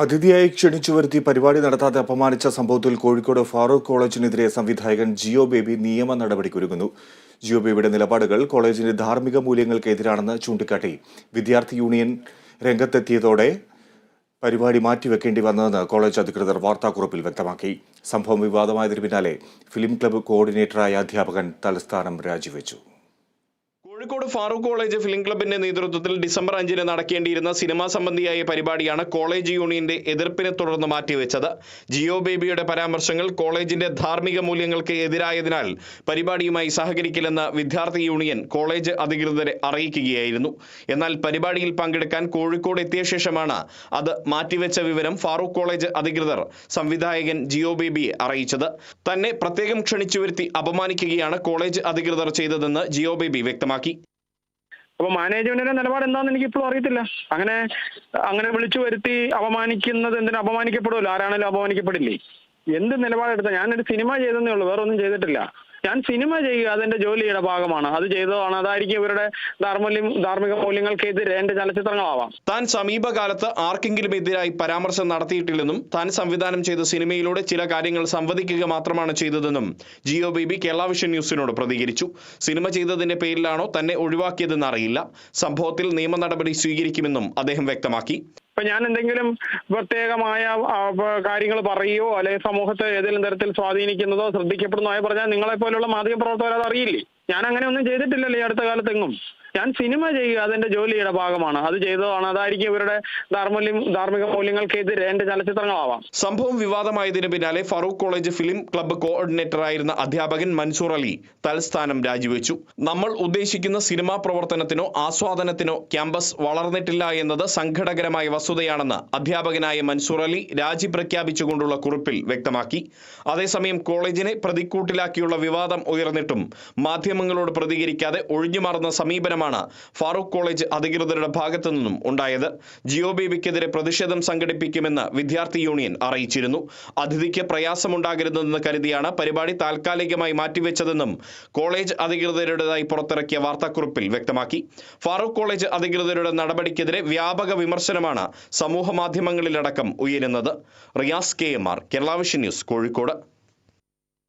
അതിഥിയായി ക്ഷണിച്ചു വരുത്തി പരിപാടി നടത്താതെ അപമാനിച്ച സംഭവത്തിൽ കോഴിക്കോട് ഫാറൂഖ് കോളേജിനെതിരെ സംവിധായകൻ ജിയോ ബേബി നിയമ നടപടിക്കൊരുങ്ങുന്നു. ജിയോ ബേബിയുടെ നിലപാടുകൾ കോളേജിന്റെ ധാർമ്മിക മൂല്യങ്ങൾക്കെതിരാണെന്ന് ചൂണ്ടിക്കാട്ടി വിദ്യാർത്ഥി യൂണിയൻ രംഗത്തെത്തിയതോടെ പരിപാടി മാറ്റിവെക്കേണ്ടി വന്നതെന്ന് കോളേജ് അധികൃതർ വാർത്താക്കുറിപ്പിൽ വ്യക്തമാക്കി. സംഭവം വിവാദമായതിനു പിന്നാലെ ഫിലിം ക്ലബ്ബ് കോർഡിനേറ്ററായ അധ്യാപകൻ തലസ്ഥാനം രാജിവെച്ചു. കോഴിക്കോട് ഫാറൂഖ് കോളേജ് ഫിലിം ക്ലബിന്റെ നേതൃത്വത്തിൽ ഡിസംബർ അഞ്ചിന് നടക്കേണ്ടിയിരുന്ന സിനിമാ സംബന്ധിയായ പരിപാടിയാണ് കോളേജ് യൂണിയന്റെ എതിർപ്പിനെ തുടർന്ന് മാറ്റിവെച്ചത്. ജിയോ ബേബിയുടെ പരാമർശങ്ങൾ കോളേജിന്റെ ധാർമ്മിക മൂല്യങ്ങൾക്ക് എതിരായതിനാൽ പരിപാടിയുമായി സഹകരിക്കില്ലെന്ന് വിദ്യാർത്ഥി യൂണിയൻ കോളേജ് അധികൃതരെ അറിയിക്കുകയായിരുന്നു. എന്നാൽ പരിപാടിയിൽ പങ്കെടുക്കാൻ കോഴിക്കോട് എത്തിയ ശേഷമാണ് അത് മാറ്റിവെച്ച വിവരം ഫാറൂഖ് കോളേജ് അധികൃതർ സംവിധായകൻ ജിയോ ബേബിയെ അറിയിച്ചത്. തന്നെ പ്രത്യേകം ക്ഷണിച്ചു വരുത്തി അപമാനിക്കുകയാണ് കോളേജ് അധികൃതർ ചെയ്തതെന്ന് ജിയോ ബേബി വ്യക്തമാക്കി. അപ്പൊ മാനേജ്മെന്റിന്റെ നിലപാട് എന്താണെന്ന് എനിക്ക് ഇപ്പോഴും അറിയത്തില്ല. അങ്ങനെ അങ്ങനെ വിളിച്ചു വരുത്തി അപമാനിക്കുന്നത് എന്തിനു? അപമാനിക്കപ്പെടുമല്ലോ ആരാണേലും അപമാനിക്കപ്പെടില്ലേ? എന്ത് നിലപാടെടുത്ത? ഞാനൊരു സിനിമ ചെയ്തെന്നേ ഉള്ളൂ. വേറെ ഒന്നും ചെയ്തിട്ടില്ല. ഞാൻ സിനിമ ചെയ്യുക അതെന്റെ ജോലിയുടെ ഭാഗമാണ്. അത് ചെയ്തതാണ്. അതായിരിക്കും ഇവരുടെ ധാർമ്മിക ധാർമ്മിക മൂല്യങ്ങൾക്കെതിരെ എന്റെ ചലച്ചിത്രങ്ങളാവാം. താൻ സമീപകാലത്ത് ആർക്കെങ്കിലും എതിരായി പരാമർശം നടത്തിയിട്ടില്ലെന്നും താൻ സംവിധാനം ചെയ്ത സിനിമയിലൂടെ ചില കാര്യങ്ങൾ സംവദിക്കുക മാത്രമാണ് ചെയ്തതെന്നും ജിയോ ബേബി കേരള വിഷൻ ന്യൂസിനോട് പ്രതികരിച്ചു. സിനിമ ചെയ്തതിന്റെ പേരിലാണോ തന്നെ ഒഴിവാക്കിയതെന്ന് അറിയില്ല സംഭവത്തിൽ നിയമ നടപടി സ്വീകരിക്കുമെന്നും അദ്ദേഹം വ്യക്തമാക്കി. ഇപ്പൊ ഞാൻ എന്തെങ്കിലും പ്രത്യേകമായ കാര്യങ്ങൾ പറയുകയോ അല്ലെങ്കിൽ സമൂഹത്തെ ഏതെങ്കിലും തരത്തിൽ സ്വാധീനിക്കുന്നതോ ശ്രദ്ധിക്കപ്പെടുന്നതോ ആയി പറഞ്ഞാൽ നിങ്ങളെ പോലുള്ള മാധ്യമ പ്രവർത്തകർ അത് അറിയില്ലേ? ഞാൻ അങ്ങനെ ഒന്നും ചെയ്തിട്ടില്ലല്ലോ ഈ അടുത്ത കാലത്തെങ്ങും. ഞാൻ സിനിമ ചെയ്യുക അതെന്റെ ജോലിയുടെ ഭാഗമാണ്. അത് ചെയ്തതാണ്. അതായിരിക്കും ഇവരുടെ ധാർമ്മിക ധാർമ്മിക മൂല്യങ്ങൾക്കെതിരെ എന്റെ ചലച്ചിത്രങ്ങളാവാം. സംഭവം വിവാദമായതിനു പിന്നാലെ Farook college film club coordinator ആയിരുന്ന അധ്യാപകൻ മൻസൂർ അലി തൽസ്ഥാനം രാജിവെച്ചു. നമ്മൾ ഉദ്ദേശിക്കുന്ന സിനിമാ പ്രവർത്തനത്തിനോ ആസ്വാദനത്തിനോ ക്യാമ്പസ് വളർന്നിട്ടില്ല എന്നത് സംഘടകരമായ വസ്തുതയാണെന്ന് അധ്യാപകനായ മൻസൂർ അലി രാജി പ്രഖ്യാപിച്ചുകൊണ്ടുള്ള കുറിപ്പിൽ വ്യക്തമാക്കി. അതേസമയം കോളേജിനെ പ്രതിക്കൂട്ടിലാക്കിയുള്ള വിവാദം ഉയർന്നിട്ടും മാധ്യമങ്ങളോട് പ്രതികരിക്കാതെ ഒഴിഞ്ഞുമാറുന്ന സമീപനമാണ് ഫാറൂഖ് കോളേജ് അധികൃതരുടെ ഭാഗത്തു നിന്നും ഉണ്ടായത്. ജിയോ ബേബിക്കെതിരെ പ്രതിഷേധം സംഘടിപ്പിക്കുമെന്ന് വിദ്യാർത്ഥി യൂണിയൻ അറിയിച്ചിരുന്നു. അതിഥിക്ക് പ്രയാസമുണ്ടാകരുതെന്ന് കരുതിയാണ് പരിപാടി താൽക്കാലികമായി മാറ്റിവെച്ചതെന്നും കോളേജ് അധികൃതരുടേതായി പുറത്തിറക്കിയ വാർത്താക്കുറിപ്പിൽ വ്യക്തമാക്കി. ഫാറൂഖ് കോളേജ് അധികൃതരുടെ നടപടിക്കെതിരെ വ്യാപക വിമർശനമാണ് സമൂഹ മാധ്യമങ്ങളിലടക്കം ഉയരുന്നത്. Riyas K M R Keralavision news Kozhikode.